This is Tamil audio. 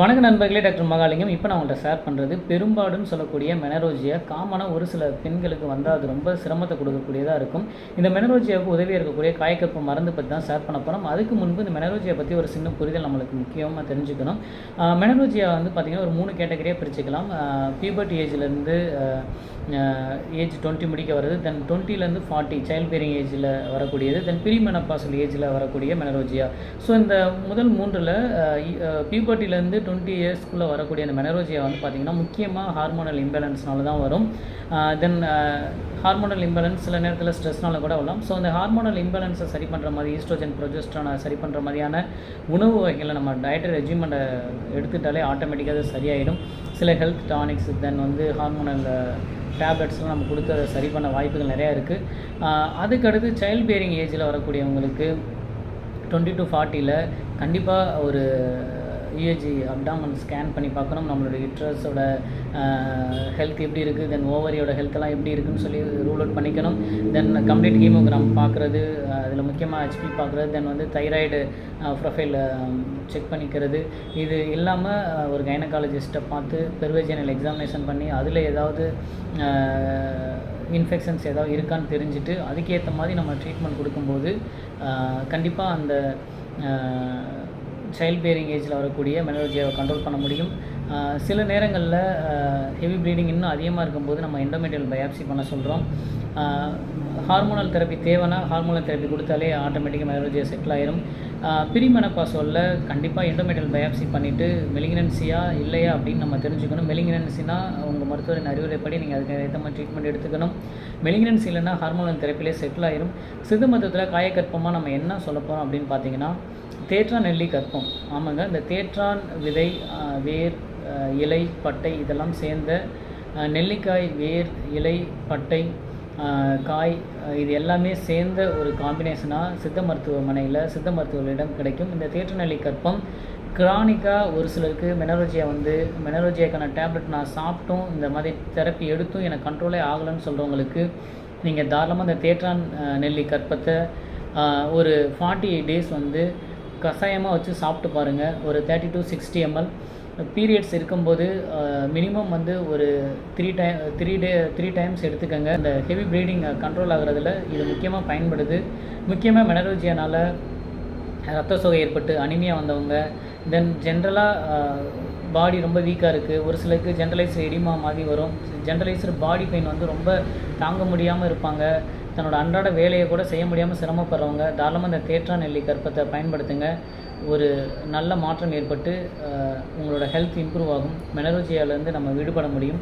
வணக்க நண்பர்களே டாக்டர் மகாலிங்கம். இப்போ நான் உங்கள்கிட்ட ஷேர் பண்ணுறது பெரும்பாடுன்னு சொல்லக்கூடிய மெனரோஜியா. காமனாக ஒரு சில பெண்களுக்கு வந்தால் அது ரொம்ப சிரமத்தை கொடுக்கக்கூடியதாக இருக்கும். இந்த மெனரோஜியாவுக்கு உதவியாக இருக்கக்கூடிய காயக்கற்பு மருந்து பற்றி தான் ஷேர் பண்ண போகிறோம் அதுக்கு முன்பு இந்த மெனரோஜியா பற்றி ஒரு சின்ன புரிதல் நம்மளுக்கு முக்கியமாக தெரிஞ்சுக்கணும். மெனரோஜியா வந்து பார்த்திங்கன்னா ஒரு மூணு கேட்டகரியாக பிரிச்சுக்கலாம். பியூபர்ட் ஏஜ்லேருந்து ஏஜ் டுவெண்ட்டி முடிக்க வருது தென் டுவெண்ட்டிலேருந்து ஃபார்ட்டி சைல்ட் பேரிங் ஏஜில் வரக்கூடியது தென் ப்ரீமெனப்பாசல் ஏஜில் வரக்கூடிய மெனரோஜியா. ஸோ இந்த முதல் மூன்றில் பியூபர்ட்டிலேருந்து டுவெண்ட்டி இயர்ஸ்க்குள்ளே வரக்கூடிய அந்த மெனரோஜியா வந்து பார்த்திங்கன்னா முக்கியமாக ஹார்மோனல் இம்பேலன்ஸ்னால தான் வரும். தென் ஹார்மோனல் இம்பேலன்ஸ் சில நேரத்தில் ஸ்ட்ரெஸ்னால கூட வரலாம். ஸோ அந்த ஹார்மோனல் இம்பேலன்ஸை சரி பண்ணுற மாதிரி ஈஸ்ட்ரோஜன் ப்ரொஜெஸ்ட்ரானை சரி பண்ணுற மாதிரியான உணவு வகைகளை நம்ம டயட்டரி ரெஜிமெண்ட்டை எடுத்துட்டாலே ஆட்டோமேட்டிக்காக அது சரியாயிடும். சில ஹெல்த் டானிக்ஸ் தென் வந்து ஹார்மோனல் டேப்லெட்ஸ்லாம் நம்ம கொடுத்து அதை சரி பண்ண வாய்ப்புகள் நிறையா இருக்குது அதுக்கடுத்து சைல்ட் பேரிங் ஏஜில் வரக்கூடியவங்களுக்கு டுவெண்ட்டி டு ஃபார்ட்டியில் கண்டிப்பாக ஒரு யூஏஜி அப்டாமன் ஸ்கேன் பண்ணி பார்க்கணும். நம்மளோட யூட்ரஸோட ஹெல்த் எப்படி இருக்குது தென் ஓவரியோட ஹெல்த்தெல்லாம் எப்படி இருக்குன்னு சொல்லி ரூல் அவுட் பண்ணிக்கணும். தென் கம்ப்ளீட் ஹீமோகிராம் பார்க்குறது அதில் முக்கியமாக ஹெச்பி பார்க்குறது. தென் வந்து தைராய்டு ப்ரொஃபைல் செக் பண்ணிக்கிறது. இது இல்லாமல் ஒரு கைனகாலஜிஸ்ட்டை பார்த்து பெர்வேஜினல் எக்ஸாமினேஷன் பண்ணி அதில் ஏதாவது இன்ஃபெக்ஷன்ஸ் ஏதாவது இருக்கான்னு தெரிஞ்சுட்டு அதுக்கேற்ற மாதிரி நம்ம ட்ரீட்மெண்ட் கொடுக்கும்போது கண்டிப்பாக அந்த சைல்ட் பேரிங் ஏஜில் வரக்கூடிய மெனோலஜியாவை கண்ட்ரோல் பண்ண முடியும். சில நேரங்களில் ஹெவி ப்ளீடிங் இன்னும் அதிகமாக இருக்கும்போது நம்ம எண்டோமெட்டியல் பயாப்சி பண்ண சொல்கிறோம் ஹார்மோனல் தெரப்பி தேவைன்னா ஹார்மோனல் தெரப்பி கொடுத்தாலே ஆட்டோமேட்டிக்காக மெனோலஜியா செட்டில் ஆயிரும். பிரிமெனப்பாசோலில் கண்டிப்பாக எண்டோமெட்டியல் பயாப்சி பண்ணிவிட்டு மெலிகினன்சியா இல்லையா அப்படின்னு நம்ம தெரிஞ்சுக்கணும். மெலிகினன்சினா உங்கள் மருத்துவரின் அறிவுரைப்படி நீங்கள் அதுக்கு ஏற்ற மாதிரி ட்ரீட்மெண்ட் எடுத்துக்கணும். மெலிகினன்சி இல்லைன்னா ஹார்மோனல் தெரப்பிலே செட்டில் ஆயிரும். சித்த மருத்துவத்தில் காயக்கற்பமாக நம்ம என்ன சொல்ல போகிறோம் அப்படின்னு பார்த்தீங்கன்னா தேற்றான் நெல்லி கற்பம். ஆமாங்க இந்த தேற்றான் விதை வேர் இலை பட்டை இதெல்லாம் சேர்ந்த நெல்லிக்காய் வேர் இலை பட்டை காய் இது எல்லாமே சேர்ந்த ஒரு காம்பினேஷனாக சித்த மருத்துவமனையில் சித்த மருத்துவர்களிடம் கிடைக்கும். இந்த தேற்று நெல்லி கற்பம் கிரானிக்காக ஒரு சிலருக்கு மெனரோஜியா வந்து மெனரோஜியாக்கான டேப்லெட் நான் சாப்பிட்டும் இந்த மாதிரி தெரப்பி எடுத்தும் எனக்கு கண்ட்ரோலே ஆகலைன்னு சொல்கிறவங்களுக்கு நீங்கள் தாராளமாக இந்த தேற்றான் நெல்லி கற்பத்தை ஒரு ஃபார்ட்டி எயிட் டேஸ் வந்து கஷாயமாக வச்சு சாப்பிட்டு பாருங்கள் ஒரு thirty to sixty ml periods இருக்கும்போது மினிமம் வந்து ஒரு three time three day three times எடுத்துக்கோங்க. இந்த ஹெவி ப்ரீடிங் கண்ட்ரோல் ஆகிறதுல இது முக்கியமாக பயன்படுது. முக்கியமாக மெனரோஜியனால் ரத்த சோகை ஏற்பட்டு அனிமியாக வந்தவங்க தென் ஜென்ரலாக பாடி ரொம்ப வீக்காக இருக்குது ஒரு சிலருக்கு ஜென்ரலைஸ்டு எடிமா மாதிரி வரும். ஜென்ரலைஸ்டு பாடி பெயின் வந்து ரொம்ப தாங்க முடியாமல் இருப்பாங்க. தன்னோட அன்றாட வேலையை கூட செய்ய முடியாமல் சிரமப்படுறவங்க தாராளமாக இந்த தேற்றா நெல்லி கற்பத்தை பயன்படுத்துங்க. ஒரு நல்ல மாற்றம் ஏற்பட்டு உங்களோட ஹெல்த் இம்ப்ரூவ் ஆகும். மெனரோஜியாவிலேருந்து நம்ம விடுபட முடியும்.